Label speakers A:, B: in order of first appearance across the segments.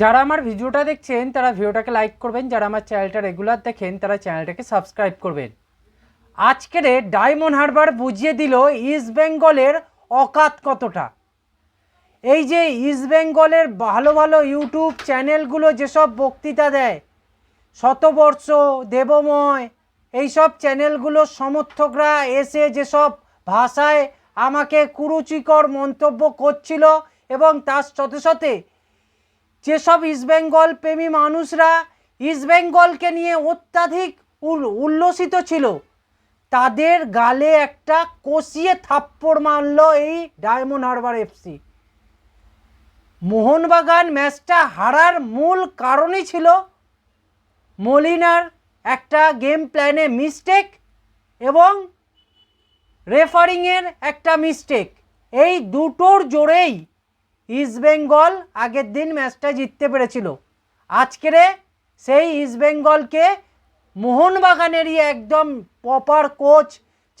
A: যারা আমার ভিডিওটা দেখছেন, তারা ভিডিওটাকে লাইক করবেন। যারা আমার চ্যানেলটা রেগুলার দেখেন, তারা চ্যানেলটাকে সাবস্ক্রাইব করবেন। আজকের ডায়মন্ড হারবার বুঝিয়ে দিল ইস্ট বেঙ্গলের অকাত কতটা। এই যে ইস্ট বেঙ্গলের ভালো ভালো ইউটিউব চ্যানেলগুলো যেসব বক্তৃতা দেয়, শতবর্ষ, দেবময়, এইসব চ্যানেলগুলোর সমর্থকরা এসে যেসব ভাষায় আমাকে কুরুচিকর মন্তব্য করছিল এবং তার সাথে সাথে যেসব ইস্টবেঙ্গল প্রেমী মানুষরা ইস্টবেঙ্গলকে নিয়ে অত্যাধিক উল- উল্লসিত ছিল, তাদের গালে একটা কষিয়ে থাপ্পড় মারল এই ডায়মন্ড হারবার এফসি মোহনবাগান ম্যাচটা হারার মূল কারণই ছিল মলিনার একটা গেম প্ল্যানে মিস্টেক এবং রেফারিংয়ের একটা মিস্টেক এই দুটোর জোরেই ইস্টবেঙ্গল আগের দিন ম্যাচটা জিততে পেরেছিল। আজকেরে সেই ইস্টবেঙ্গলকে মোহনবাগানেরই একদম প্রপার কোচ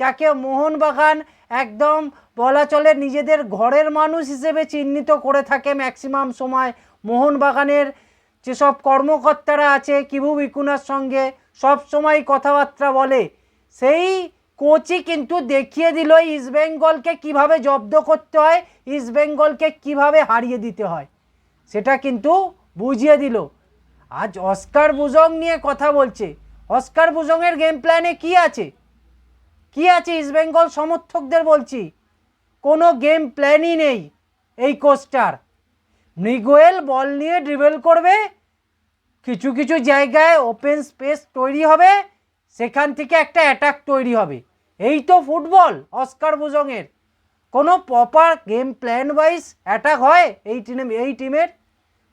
A: যাকে মোহনবাগান একদম বলা চলে নিজেদের ঘরের মানুষ হিসেবে চিহ্নিত করে থাকে ম্যাক্সিমাম সময়। মোহনবাগানের যেসব কর্মকর্তারা আছে, কিবু বিকুনার সঙ্গে সব সময় কথাবার্তা বলে, সেই কোচই কিন্তু দেখিয়ে দিল ইস্টবেঙ্গলকে কীভাবে জব্দ করতে হয় ইস্টবেঙ্গলকে কীভাবে হারিয়ে দিতে হয়, সেটা কিন্তু বুঝিয়ে দিল। আজ অস্কার বুজং নিয়ে কথা বলছে। অস্কার বুজংয়ের গেম প্ল্যানে কি আছে? কি আছে ইস্টবেঙ্গল সমর্থকদের বলছি? কোনো গেম প্ল্যানই নেই এই কোচটার মৃগোয়েল বল নিয়ে ড্রিবেল করবে, কিছু কিছু জায়গায় ওপেন স্পেস তৈরি হবে, সেখান থেকে একটা অ্যাটাক তৈরি হবে। এই তো ফুটবল, অস্কার বুজংয়ের কোনো proper game plan wise attack হয় এই টিমে এই টিমের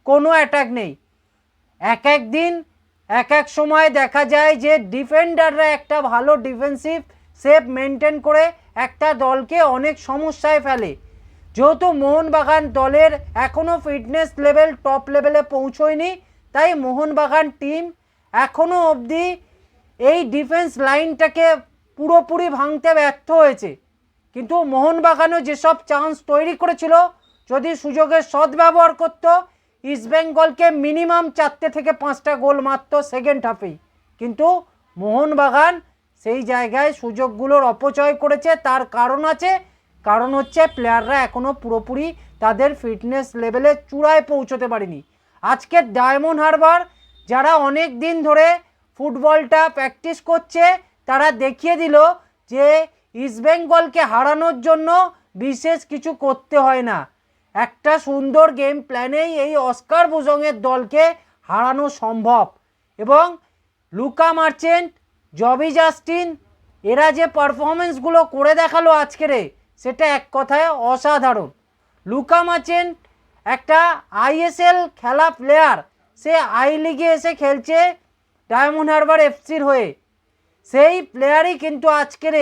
A: কোনো অ্যাটাক নেই। এক এক দিন, এক এক সময় দেখা যায় যে ডিফেন্ডাররা একটা ভালো ডিফেন্সিভ সেফ মেনটেন করে একটা দলকে অনেক সমস্যায় ফেলে। যেহেতু মোহনবাগান দলের এখনও ফিটনেস লেভেল টপ লেভেলে পৌঁছয়নি, তাই মোহনবাগান টিম এখনও অবধি এই ডিফেন্স লাইনটাকে পুরোপুরি ভাঙতে ব্যর্থ হয়েছে। কিন্তু মোহনবাগানও যেসব চান্স তৈরি করেছিল, যদি সুযোগের সদ্ব্যবহার করতো ইস্টবেঙ্গলকে মিনিমাম চারটে থেকে পাঁচটা গোল মারত সেকেন্ড হাফেই কিন্তু মোহনবাগান সেই জায়গায় সুযোগগুলোর অপচয় করেছে, তার কারণ আছে। কারণ হচ্ছে প্লেয়াররা এখনও পুরোপুরি তাদের ফিটনেস লেভেলে চূড়ায় পৌঁছতে পারেনি। আজকে ডায়মন্ড হারবার যারা অনেক দিন ধরে ফুটবলটা প্র্যাকটিস করছে তারা দেখিয়ে দিল যে ইস্টবেঙ্গলকে হারানোর জন্য বিশেষ কিছু করতে হয় না। একটা সুন্দর গেম প্ল্যানেই এই অস্কার বুজংয়ের দলকে হারানো সম্ভব। এবং লুকা মার্চেন্ট জবি জাস্টিন এরা যে পারফরমেন্সগুলো করে দেখাল আজকেরে সেটা এক কথায় অসাধারণ। লুকা মার্চেন্ট একটা আইএসএল খেলা প্লেয়ার সে আই লিগে এসে খেলছে ডায়মন্ড হারবার এফসির হয়ে। সেই প্লেয়ারই কিন্তু আজকের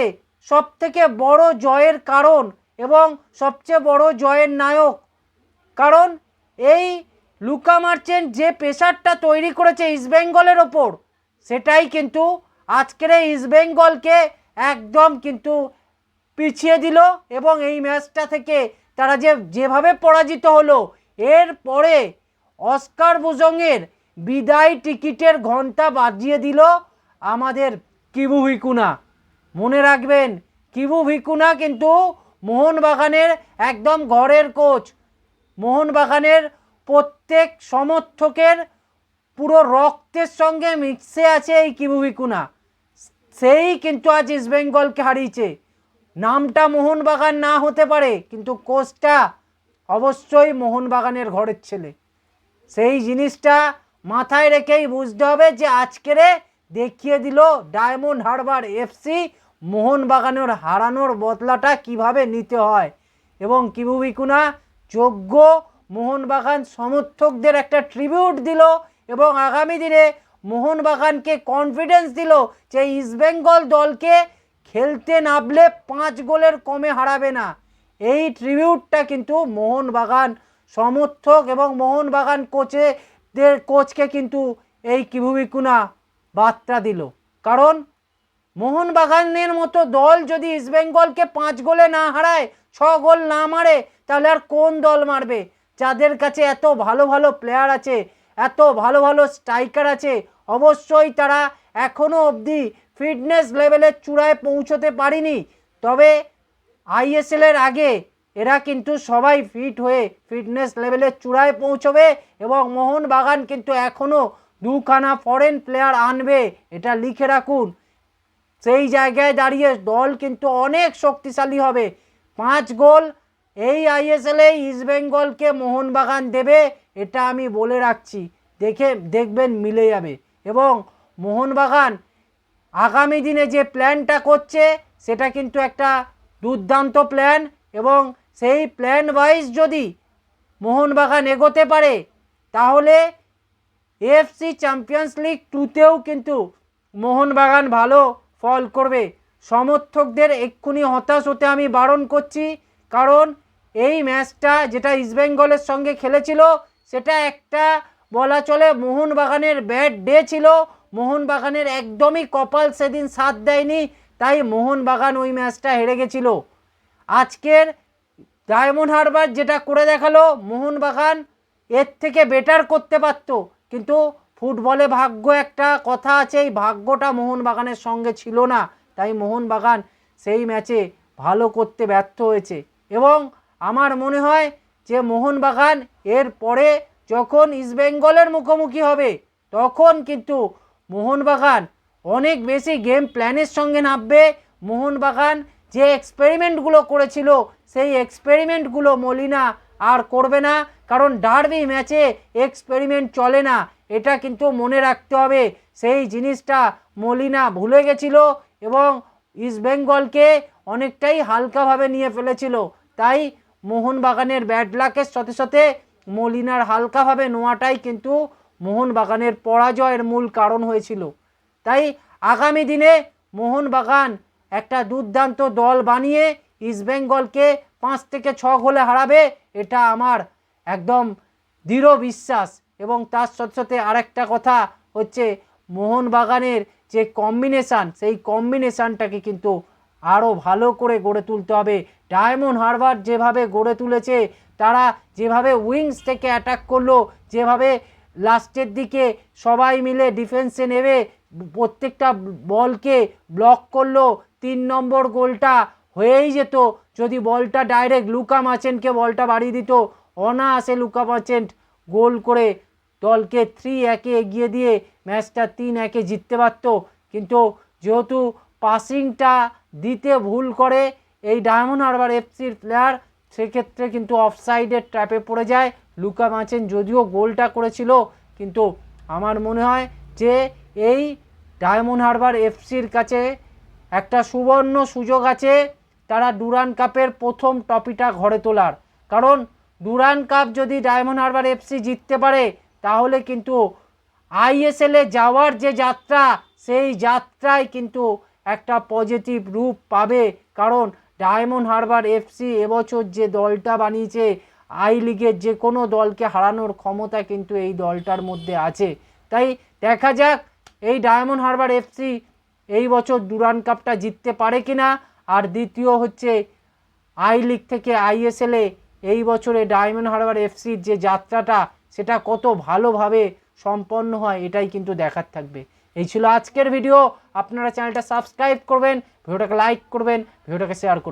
A: সব থেকে বড় জয়ের কারণ এবং সবচেয়ে বড় জয়ের নায়ক। কারণ এই লুকা মার্চেন্ট যে প্রেশারটা তৈরি করেছে ইস্টবেঙ্গলের ওপর, সেটাই কিন্তু আজকের এই ইস্টবেঙ্গলকে একদম কিন্তু পিছিয়ে দিল এবং এই ম্যাচটা থেকে তারা যে, যেভাবে পরাজিত হলো, এর পরে অস্কার বুজংয়ের বিদায় টিকিটের ঘণ্টা বাজিয়ে দিল আমাদের কিবু ভিকুনা। মনে রাখবেন, কিবু ভিকুনা কিন্তু মোহনবাগানের একদম ঘরের কোচ। মোহনবাগানের প্রত্যেক সমর্থকের পুরো রক্তের সঙ্গে মিক্সে আছে এই কিবু ভিকুনা। সেই কিন্তু আজ ইস্টবেঙ্গলকে হারিয়েছে। নামটা মোহনবাগান না হতে পারে, কিন্তু কোচটা অবশ্যই মোহনবাগানের ঘরের ছেলে। সেই জিনিসটা মাথায় রেখেই বুঝতে হবে যে আজকেরে দেখিয়ে দিল ডায়মন্ড হারবার এফসি মোহনবাগানের হারানোর বদলাটা কীভাবে নিতে হয়। এবং কিবু বিকুনা যোগ্য মোহনবাগান সমর্থকদের একটা ট্রিবিউট দিল এবং আগামী দিনে মোহনবাগানকে কনফিডেন্স দিল যে ইস্টবেঙ্গল দলকে খেলতে নামলে পাঁচ গোলের কমে হারাবে না। এই ট্রিবিউটটা কিন্তু মোহনবাগান সমর্থক এবং মোহনবাগান কোচেদের কোচকে কিন্তু এই কিভুবিকুনা বার্তা দিল। কারণ মোহনবাগানের মতো দল যদি ইস্টবেঙ্গলকে পাঁচ গোলে না হারায়, ছ গোল না মারে, তাহলে আর কোন দল মারবে? যাদের কাছে এত ভালো ভালো প্লেয়ার আছে, এত ভালো ভালো স্ট্রাইকার আছে, অবশ্যই তারা এখনও অবধি ফিটনেস লেভেলের চূড়ায় পৌঁছতে পারেনি। তবে আইএসএলের আগে এরা কিন্তু সবাই ফিট হয়ে ফিটনেস লেভেলের চূড়ায় পৌঁছবে এবং মোহনবাগান কিন্তু এখনও দুখানা ফরেন প্লেয়ার আনবে, এটা লিখে রাখুন। সেই জায়গায় দাঁড়িয়ে দল কিন্তু অনেক শক্তিশালী হবে। পাঁচ গোল, এই আইএসএলে ইস্টবেঙ্গলকে মোহনবাগান দেবে, এটা আমি বলে রাখছি। দেখে, দেখবেন মিলে যাবে। এবং মোহনবাগান আগামী দিনে যে প্ল্যানটা করছে, সেটা কিন্তু একটা দুর্দান্ত প্ল্যান এবং সেই প্ল্যান ওয়াইজ যদি মোহনবাগান এগোতে পারে, তাহলে এএফসি চ্যাম্পিয়ন্স লিগ টুতেও কিন্তু মোহনবাগান ভালো ফল করবে। সমর্থকদের এক্ষুনি হতাশ হতে আমি বারণ করছি, কারণ এই ম্যাচটা যেটা ইস্টবেঙ্গলের সঙ্গে খেলেছিল, সেটা একটা বলা চলে মোহনবাগানের ব্যাড ডে ছিল। মোহনবাগানের একদমই কপাল সেদিন সাথ দেয়নি, তাই মোহনবাগান ওই ম্যাচটা হেরে গেছিল। আজকের ডায়মন্ড হারবার যেটা করে দেখাল, মোহনবাগান এর থেকে বেটার করতে পারত। কিন্তু ফুটবলে ভাগ্য একটা কথা আছে, এই ভাগ্যটা মোহনবাগানের সঙ্গে ছিল না। তাই মোহনবাগান সেই ম্যাচে ভালো করতে ব্যর্থ হয়েছে। এবং আমার মনে হয় যে মোহনবাগান এর পরে যখন ইস্টবেঙ্গলের মুখোমুখি হবে, তখন কিন্তু মোহনবাগান অনেক বেশি গেম প্ল্যানের সঙ্গে নামবে। মোহনবাগান যে এক্সপেরিমেন্টগুলো করেছিল, সেই এক্সপেরিমেন্টগুলো মলিনা আর করবে না। কারণ ডার্বি ম্যাচে এক্সপেরিমেন্ট চলে না, এটা কিন্তু মনে রাখতে হবে। সেই জিনিসটা মলিনা ভুলে গেছিল এবং ইস্টবেঙ্গলকে অনেকটাই হালকাভাবে নিয়ে ফেলেছিল। তাই মোহনবাগানের ব্যাড লাকের সাথে সাথে মলিনার হালকাভাবে নোয়াটাই কিন্তু মোহনবাগানের পরাজয়ের মূল কারণ হয়েছিল। তাই আগামী দিনে মোহনবাগান একটা দুর্দান্ত দল বানিয়ে ইস্টবেঙ্গলকে পাঁচ থেকে ছ গোলে হারাবে, এটা আমার একদম দৃঢ় বিশ্বাস এবং তার সাথে সাথে আরেকটা কথা হচ্ছে মোহনবাগানের যে কম্বিনেশান সেই কম্বিনেশানটাকে কিন্তু আরও ভালো করে গড়ে তুলতে হবে। ডায়মন্ড হারবার যেভাবে গড়ে তুলেছে, তারা যেভাবে উইংস থেকে অ্যাটাক করল, যেভাবে লাস্টের দিকে সবাই মিলে ডিফেন্সে নেবে, প্রত্যেকটা বলকে ব্লক করল, তিন নম্বর গোলটা হয়েই যেত। যদি বলটা ডাইরেক্ট লুকা মাচেনকে বলটা বাড়িয়ে দিত অনায়াসে লুকা মাচেন্ট গোল করে দলকে থ্রি একে এগিয়ে দিয়ে ম্যাচটা তিন একে জিততে পারতো। কিন্তু যেহেতু পাসিংটা দিতে ভুল করে এই ডায়মন্ড হারবার এফসির প্লেয়ার সেক্ষেত্রে কিন্তু অফসাইডের ট্র্যাপে পড়ে যায়। লুকা মাচেন যদিও গোলটা করেছিল, কিন্তু আমার মনে হয় যে এই ডায়মন্ড হারবার এফসির কাছে একটা সুবর্ণ সুযোগ আছে, তারা ডুরান কাপের প্রথম ট্রফিটা ঘরে তোলার। কারণ ডুরান কাপ যদি ডায়মন্ড হারবার এফসি জিততে পারে, তাহলে কিন্তু আইএসএলে যাওয়ার যে যাত্রা, সেই যাত্রায় কিন্তু একটা পজিটিভ রূপ পাবে। কারণ ডায়মন্ড হারবার এফসি এবছর যে দলটা বানিয়েছে, আই লিগের যে কোনো দলকে হারানোর ক্ষমতা কিন্তু এই দলটার মধ্যে আছে। তাই দেখা যাক এই ডায়মন্ড হারবার এফসি এই বছর ডুরান কাপটা জিততে পারে কিনা। আর দ্বিতীয় হচ্ছে আই লিগ থেকে আইএসএলে এই বছরে ডায়মন্ড হারবার এফসির যে যাত্রাটা, সেটা কত ভালোভাবে সম্পন্ন হয় এটাই কিন্তু দেখার থাকবে। এই ছিল আজকের ভিডিও। আপনারা চ্যানেলটা সাবস্ক্রাইব করবেন, ভিডিওটাকে লাইক করবেন, ভিডিওটাকে শেয়ার করবেন।